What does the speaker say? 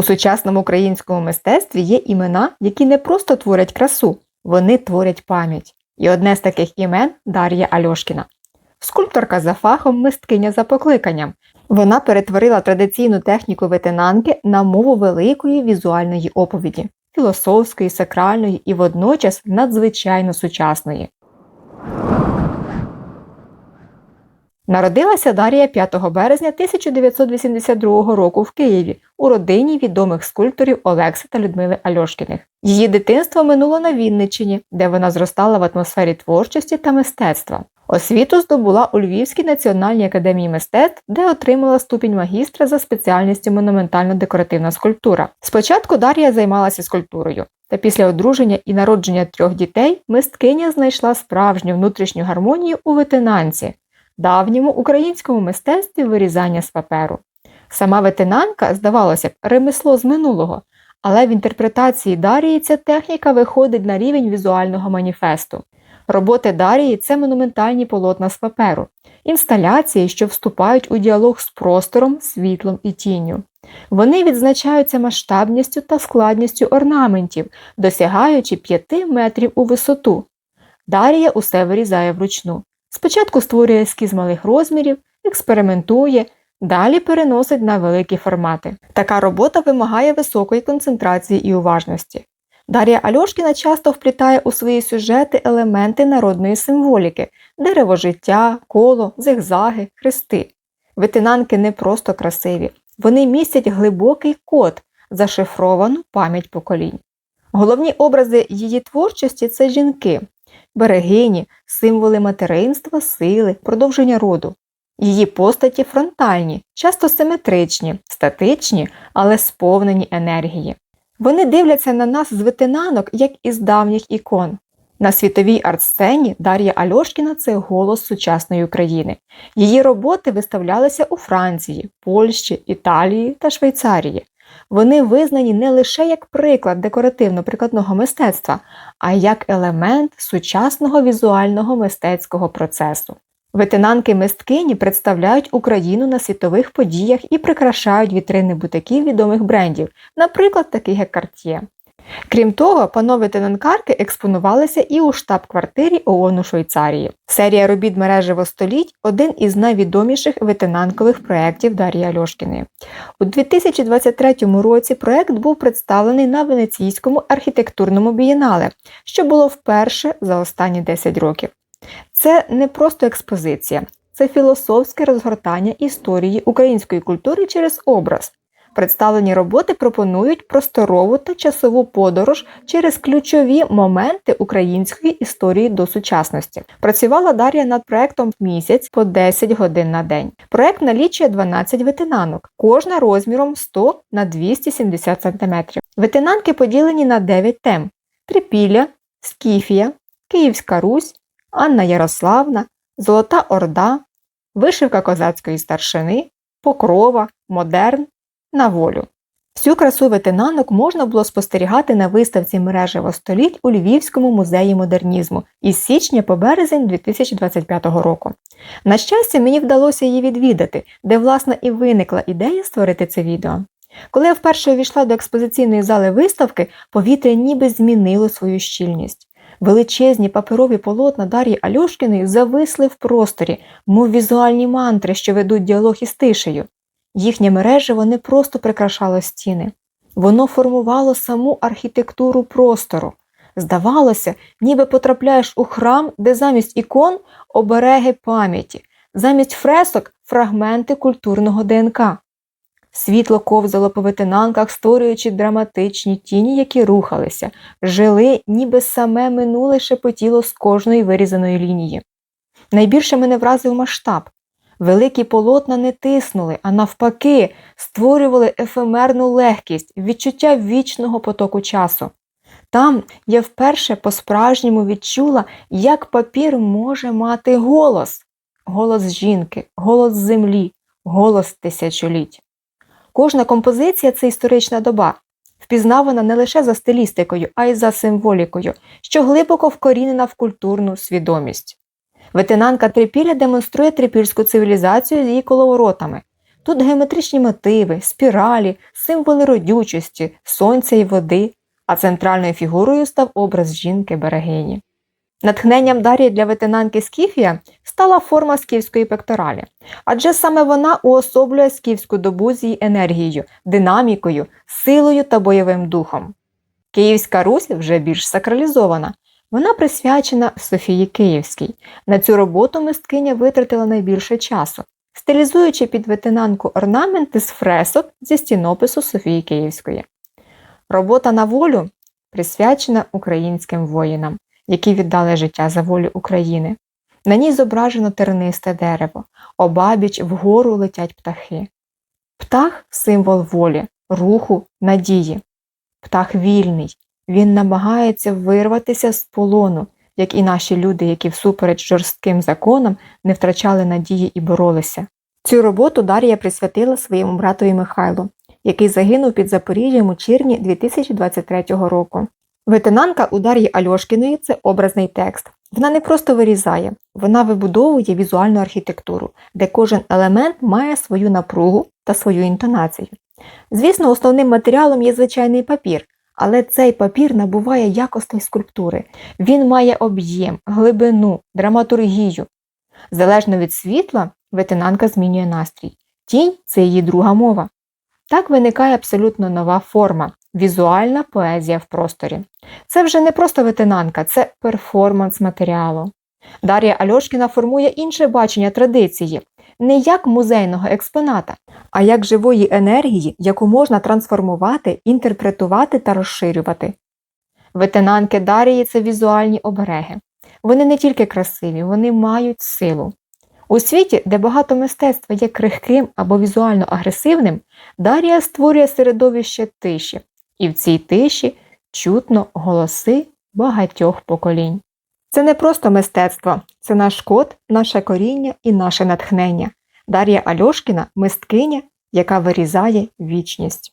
У сучасному українському мистецтві є імена, які не просто творять красу, вони творять пам'ять. І одне з таких імен Дар'я Альошкіна. Скульпторка за фахом, мисткиня за покликанням. Вона перетворила традиційну техніку ветенанки на мову великої візуальної оповіді, філософської, сакральної і водночас надзвичайно сучасної. Народилася Дар'я 5 березня 1982 року в Києві у родині відомих скульпторів Олекси та Людмили Альошкіних. Її дитинство минуло на Вінниччині, де вона зростала в атмосфері творчості та мистецтва. Освіту здобула у Львівській національній академії мистецтв, де отримала ступінь магістра за спеціальністю монументально-декоративна скульптура. Спочатку Дар'я займалася скульптурою, та після одруження і народження трьох дітей мисткиня знайшла справжню внутрішню гармонію у ветенанці, давньому українському мистецтві вирізання з паперу. Сама ветенанка, здавалося б, ремесло з минулого, але в інтерпретації Дарії ця техніка виходить на рівень візуального маніфесту. Роботи Дарії це монументальні полотна з паперу, інсталяції, що вступають у діалог з простором, світлом і тінню. Вони відзначаються масштабністю та складністю орнаментів, досягаючи 5 метрів у висоту. Дарія усе вирізає вручну. Спочатку створює ескіз малих розмірів, експериментує, далі переносить на великі формати. Така робота вимагає високої концентрації і уважності. Дар'я Альошкіна часто вплітає у свої сюжети елементи народної символіки дерево життя, коло, зигзаги, хрести. Ветенанки не просто красиві, вони містять глибокий код, зашифровану пам'ять поколінь. Головні образи її творчості це жінки, берегині, символи материнства, сили, продовження роду. Її постаті фронтальні, часто симетричні, статичні, але сповнені енергії. Вони дивляться на нас з ветенанок, як із давніх ікон. На світовій арт-сцені Дар'я Альошкіна це голос сучасної України. Її роботи виставлялися у Франції, Польщі, Італії та Швейцарії. Вони визнані не лише як приклад декоративно-прикладного мистецтва, а як елемент сучасного візуального мистецького процесу. Ветенанки мисткині представляють Україну на світових подіях і прикрашають вітрини бутиків відомих брендів, наприклад, таких як Cartier. Крім того, панове тенанкарки експонувалися і у штаб-квартирі ООН у Швейцарії. Серія робіт мережево століть один із найвідоміших ветенанкових проєктів Дар'ї Альошкіної. У 2023 році проєкт був представлений на Венеційському архітектурному бієнале, що було вперше за останні 10 років. Це не просто експозиція, це філософське розгортання історії української культури через образ. Представлені роботи пропонують просторову та часову подорож через ключові моменти української історії до сучасності. Працювала Дар'я над проектом місяць по 10 годин на день. Проект налічує 12 ветенанок, кожна розміром 100 на 270 см. Ветенанки поділені на 9 тем: Трипілля, Скіфія, Київська Русь, Анна Ярославна, Золота Орда, Вишивка козацької старшини, Покрова, Модерн на волю. Всю красу ветенанок можна було спостерігати на виставці мережево століть у Львівському музеї модернізму із січня по березень 2025 року. На щастя, мені вдалося її відвідати, де, власне, і виникла ідея створити це відео. Коли я вперше увійшла до експозиційної зали виставки, повітря ніби змінило свою щільність. Величезні паперові полотна Дар'ї Альошкіної зависли в просторі, мов візуальні мантри, що ведуть діалог із тишею. Їхнє мережево не просто прикрашало стіни, воно формувало саму архітектуру простору. Здавалося, ніби потрапляєш у храм, де замість ікон обереги пам'яті, замість фресок фрагменти культурного ДНК. Світло ковзало по ветенанках, створюючи драматичні тіні, які рухалися, жили, ніби саме минуле шепотіло з кожної вирізаної лінії. Найбільше мене вразив масштаб. Великі полотна не тиснули, а навпаки, створювали ефемерну легкість, відчуття вічного потоку часу. Там я вперше по-справжньому відчула, як папір може мати голос голос жінки, голос землі, голос тисячоліть. Кожна композиція це історична доба, впізнавана не лише за стилістикою, а й за символікою, що глибоко вкорінена в культурну свідомість. Ветенанка трипілля демонструє трипільську цивілізацію з її коловоротами, Тут геометричні мотиви, спіралі, символи родючості, сонця і води, а центральною фігурою став образ жінки берегині. Натхненням Дар'ї для ветенанки Скіфія стала форма скіфської пекторалі, адже саме вона уособлює скіфську добу з її енергією, динамікою, силою та бойовим духом. Київська Русь вже більш сакралізована. Вона присвячена Софії Київській. На цю роботу мисткиня витратила найбільше часу, стилізуючи під ветенанку орнаменти з фресок зі стінопису Софії Київської. Робота на волю присвячена українським воїнам, які віддали життя за волю України. На ній зображено тернисте дерево, обабіч вгору летять птахи. Птах символ волі, руху, надії. Птах вільний, він намагається вирватися з полону, як і наші люди, які всупереч жорстким законам не втрачали надії і боролися. Цю роботу Дар'я присвятила своєму братові Михайлу, який загинув під Запоріжжям у червні 2023 року. Ветенанка у Дар'ї Альошкіної це образний текст. Вона не просто вирізає, вона вибудовує візуальну архітектуру, де кожен елемент має свою напругу та свою інтонацію. Звісно, основним матеріалом є звичайний папір, але цей папір набуває якостей скульптури. Він має об'єм, глибину, драматургію. Залежно від світла, ветенанка змінює настрій. Тінь це її друга мова. Так виникає абсолютно нова форма візуальна поезія в просторі. Це вже не просто ветенанка, це перформанс матеріалу. Дар'я Альошкіна формує інше бачення традиції, не як музейного експоната, а як живої енергії, яку можна трансформувати, інтерпретувати та розширювати. Ветенанки Дарії це візуальні обереги. Вони не тільки красиві, вони мають силу. У світі, де багато мистецтва є крихким або візуально агресивним, Дарія створює середовище тиші, і в цій тиші чутно голоси багатьох поколінь. Це не просто мистецтво, це наш код, наше коріння і наше натхнення. Дар'я Альошкіна мисткиня, яка вирізає вічність.